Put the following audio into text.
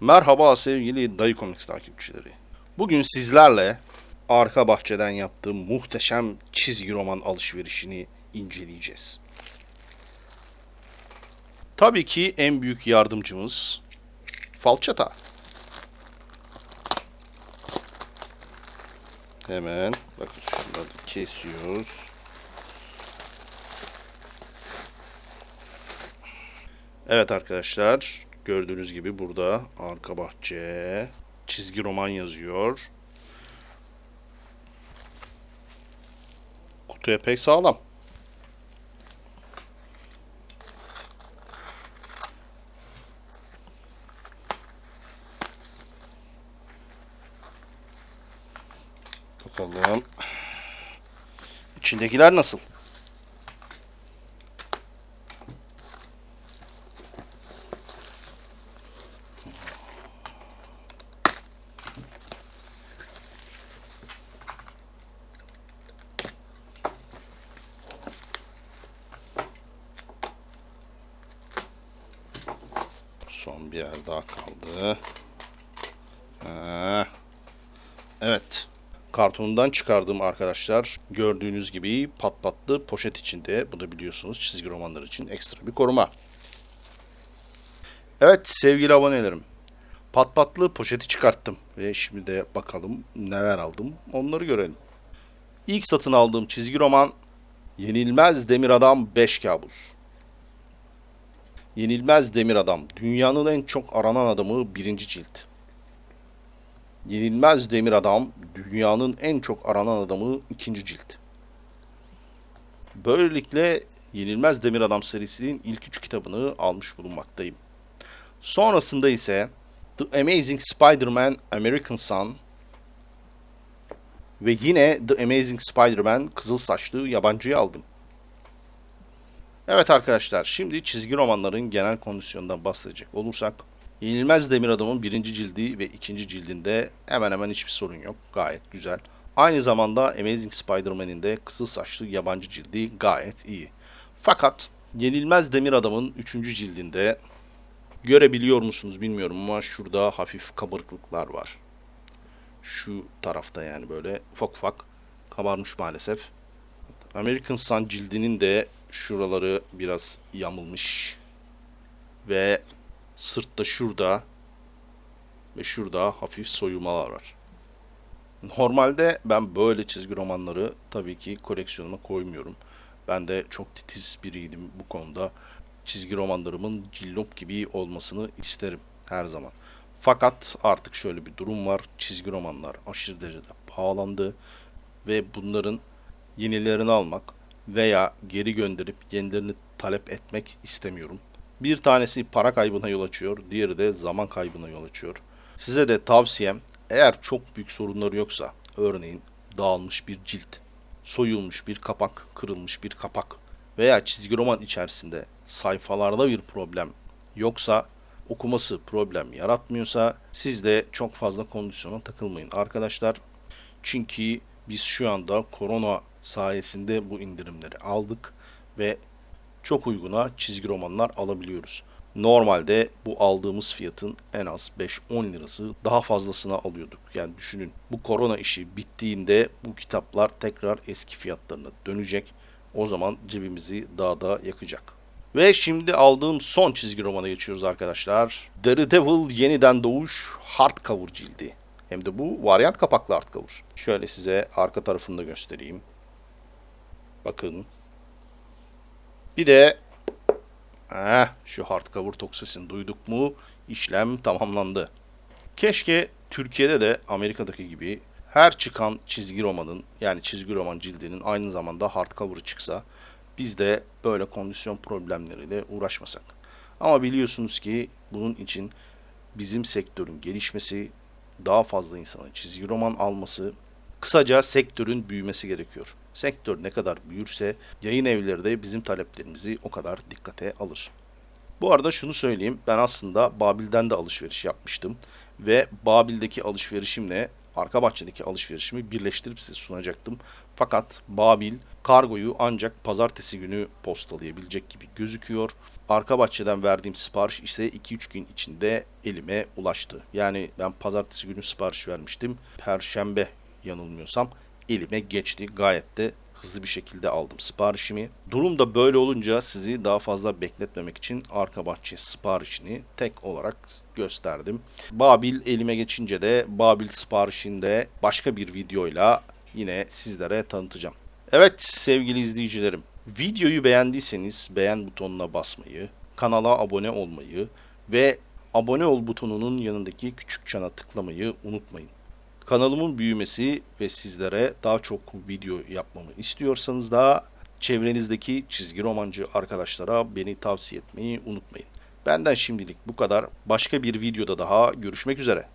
Merhaba sevgili Dayı Comics takipçileri. Bugün sizlerle arka bahçeden yaptığım muhteşem çizgi roman alışverişini inceleyeceğiz. Tabii ki en büyük yardımcımız falçata. Hemen bakın şunları kesiyoruz. Evet arkadaşlar gördüğünüz gibi burada arka bahçe çizgi roman yazıyor. Kutu epey sağlam. Bakalım. İçindekiler nasıl? Son bir yer daha kaldı. Ha. Evet. Kartonundan çıkardığım arkadaşlar gördüğünüz gibi pat patlı poşet içinde. Bu da biliyorsunuz çizgi romanlar için ekstra bir koruma. Evet sevgili abonelerim. Pat patlı poşeti çıkarttım. Ve şimdi de bakalım neler aldım onları görelim. İlk satın aldığım çizgi roman Yenilmez Demir Adam 5 Kabus. Yenilmez Demir Adam. Dünyanın en çok aranan adamı birinci cilt. Yenilmez Demir Adam. Dünyanın en çok aranan adamı ikinci cilt. Böylelikle Yenilmez Demir Adam serisinin ilk üç kitabını almış bulunmaktayım. Sonrasında ise The Amazing Spider-Man American Son ve yine The Amazing Spider-Man Kızıl Saçlı Yabancı'yı aldım. Evet arkadaşlar, şimdi çizgi romanların genel kondisyonundan bahsedecek olursak, Yenilmez Demir Adam'ın birinci cildi ve ikinci cildinde hemen hemen hiçbir sorun yok. Gayet güzel. Aynı zamanda Amazing Spider-Man'in de kısıl saçlı yabancı cildi gayet iyi. Fakat Yenilmez Demir Adam'ın üçüncü cildinde görebiliyor musunuz bilmiyorum ama şurada hafif kabarıklıklar var. Şu tarafta yani böyle ufak ufak kabarmış maalesef. American Sun cildinin de şuraları biraz yamulmuş. Ve sırtta şurada ve şurada hafif soyulmalar var. Normalde ben böyle çizgi romanları tabii ki koleksiyonuma koymuyorum. Ben de çok titiz biriydim bu konuda. Çizgi romanlarımın cillop gibi olmasını isterim her zaman. Fakat artık şöyle bir durum var. Çizgi romanlar aşırı derecede pahalandı ve bunların yenilerini almak veya geri gönderip yenilerini talep etmek istemiyorum. Bir tanesi para kaybına yol açıyor, diğeri de zaman kaybına yol açıyor. Size de tavsiyem eğer çok büyük sorunları yoksa, örneğin dağılmış bir cilt, soyulmuş bir kapak, kırılmış bir kapak veya çizgi roman içerisinde sayfalarda bir problem yoksa okuması problem yaratmıyorsa siz de çok fazla kondisyona takılmayın arkadaşlar. Çünkü biz şu anda korona sayesinde bu indirimleri aldık ve çok uyguna çizgi romanlar alabiliyoruz. Normalde bu aldığımız fiyatın en az 5-10 lirası daha fazlasına alıyorduk. Yani düşünün bu korona işi bittiğinde bu kitaplar tekrar eski fiyatlarına dönecek. O zaman cebimizi daha da yakacak. Ve şimdi aldığım son çizgi romana geçiyoruz arkadaşlar. Daredevil Yeniden Doğuş Hardcover cildi. Hem de bu varyant kapaklı hardcover. Şöyle size arka tarafını da göstereyim. Bakın. Bir de eh, şu hardcover tok sesini duyduk mu işlem tamamlandı. Keşke Türkiye'de de Amerika'daki gibi her çıkan çizgi romanın yani çizgi roman cildinin aynı zamanda hardcover'ı çıksa biz de böyle kondisyon problemleriyle uğraşmasak. Ama biliyorsunuz ki bunun için bizim sektörün gelişmesi, daha fazla insanın çizgi roman alması, kısaca sektörün büyümesi gerekiyor. Sektör ne kadar büyürse yayın evleri de bizim taleplerimizi o kadar dikkate alır. Bu arada şunu söyleyeyim. Ben aslında Babil'den de alışveriş yapmıştım. Ve Babil'deki alışverişimle arka bahçedeki alışverişimi birleştirip size sunacaktım. Fakat Babil kargoyu ancak pazartesi günü postalayabilecek gibi gözüküyor. Arka bahçeden verdiğim sipariş ise 2-3 gün içinde elime ulaştı. Yani ben pazartesi günü sipariş vermiştim. Perşembe yanılmıyorsam elime geçti. Gayet de hızlı bir şekilde aldım siparişimi. Durum da böyle olunca sizi daha fazla bekletmemek için arka bahçe siparişini tek olarak gösterdim. Babil elime geçince de Babil siparişinde başka bir videoyla yine sizlere tanıtacağım. Evet sevgili izleyicilerim, videoyu beğendiyseniz beğen butonuna basmayı, kanala abone olmayı ve abone ol butonunun yanındaki küçük çana tıklamayı unutmayın. Kanalımın büyümesi ve sizlere daha çok video yapmamı istiyorsanız da çevrenizdeki çizgi romancı arkadaşlara beni tavsiye etmeyi unutmayın. Benden şimdilik bu kadar. Başka bir videoda daha görüşmek üzere.